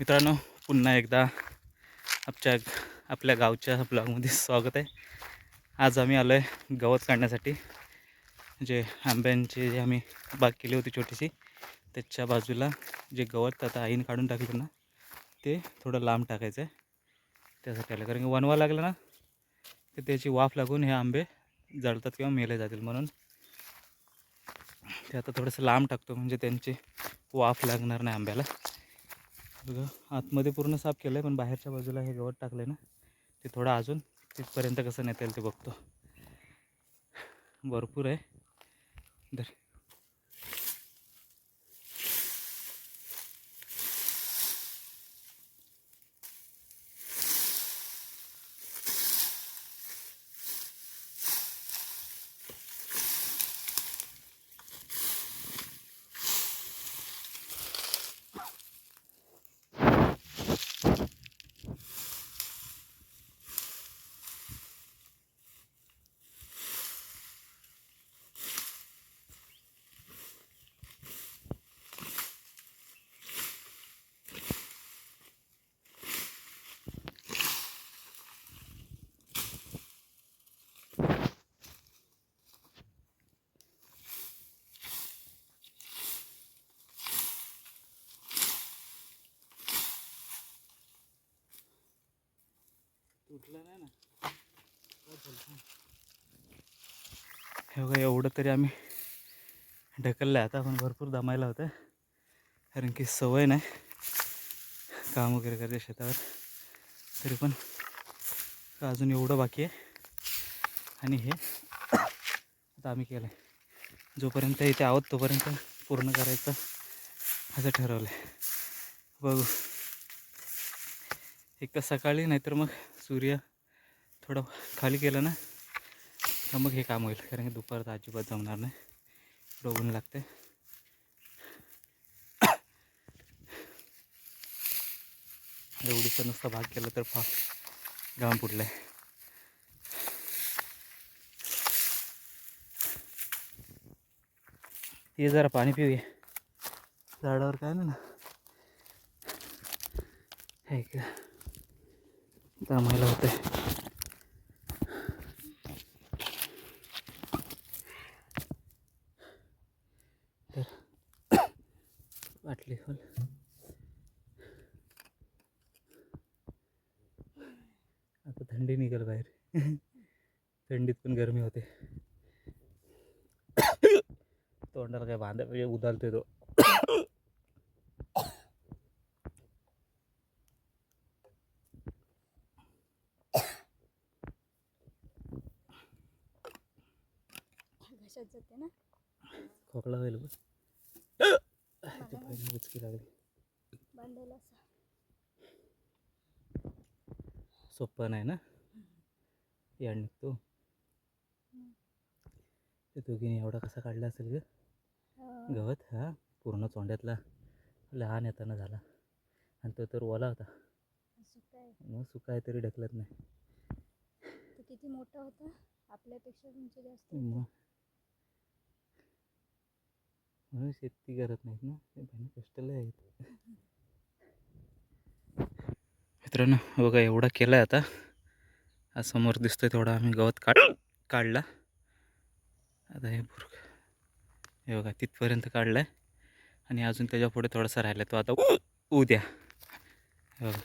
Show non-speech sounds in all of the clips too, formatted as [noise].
मित्रांनो पुन्हा एकदा आमच्या आपल्या गावच्या ब्लॉगमध्ये स्वागत आहे. आज आम्ही आलो आहे गवत काढण्यासाठी. जे आंब्यांची जे आम्ही बाग केली होती छोटीशी त्याच्या बाजूला जे गवत आता आईन काढून टाकलं ना ते थोडं लांब टाकायचं आहे त्यासाठी आलं. कारण की वनवा लागलं ना तर त्याची वाफ लागून हे आंबे जळतात किंवा मेले जातील म्हणून. ते आता थोडंसं लांब टाकतो म्हणजे त्यांची वाफ लागणार नाही आंब्याला. बघा आतमध्ये पूर्ण साफ केलं आहे पण बाहेरच्या बाजूला हे गवत टाकलं आहे ना ते थोडं अजून तिथपर्यंत कसं नेता येईल ते बघतो. भरपूर आहे. धर. तुटलं नाही ना. हे बघा एवढं तरी आम्ही ढकललं आहे. आता पण भरपूर दमायला होतं कारण की सवय नाही. काम वगैरे करते शेतावर. तरी पण अजून एवढं बाकी आहे. आणि हे आता आम्ही केलं आहे जोपर्यंत इथे आहोत तोपर्यंत पूर्ण करायचं असं ठरवलं आहे बघू. एक तर सकाळी नाहीतर मग सूर्य थोडं खाली केलं ना तर मग हे काम होईल. कारण की दुपार तर अजिबात जमणार नाही. एवढं ऊन लागते एवढीचा नुसता भाग केला तर फार घाम फुटलं आहे ते जरा पाणी पिऊया. झाडावर काय ना. हे का जमायला होते तर वाटली खोल. आता थंडी निघेल बाहेर. थंडीत पण गरमी होते. [coughs] तोंडाला काय बांधा म्हणजे उदालते तो. घशात जाते ना. खोकला होईल उचकी लागली. बांधायला असं. सोपं नाही ना? याड निघतो. ते दोघीने एवढा कसा काढला असेल ग? अं, गवत हा? पूर्ण चोंड्यातला लहान येताना झाला. आणि तो तर ओला होता. मग सुका आहे तरी ढकलत नाही. तो किती मोठा होता? आपल्यापेक्षा तुमचे जास्त म्हणून शेती करत नाहीत ना. ते बहिणी कष्टाला आहेत. मित्रांनो बघा एवढा केला आहे आता. हा समोर दिसतोय तेवढा आम्ही गवत काढ काढला. आता हे बुरक हे बघा तिथपर्यंत काढला आहे आणि अजून त्याच्या पुढे थोडासा राहिला तो आता उद्या. हे बघा.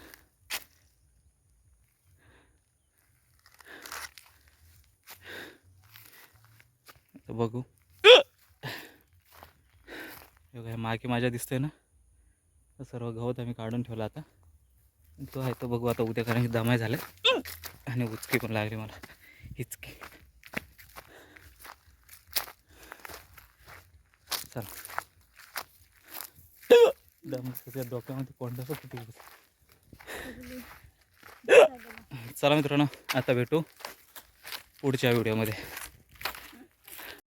आता बघू. बघा मागे माझ्या दिसतोय ना? सर्व गवत आम्ही काढून ठेवला आता. तो आहे तो बघू आता उद्या कारण की दमाय झालं आणि उचकी पण लागली मला. हिचकी. चला. दम डोक्यामध्ये कोंडा किती चला मित्रांनो आता भेटू पुढच्या व्हिडिओमध्ये.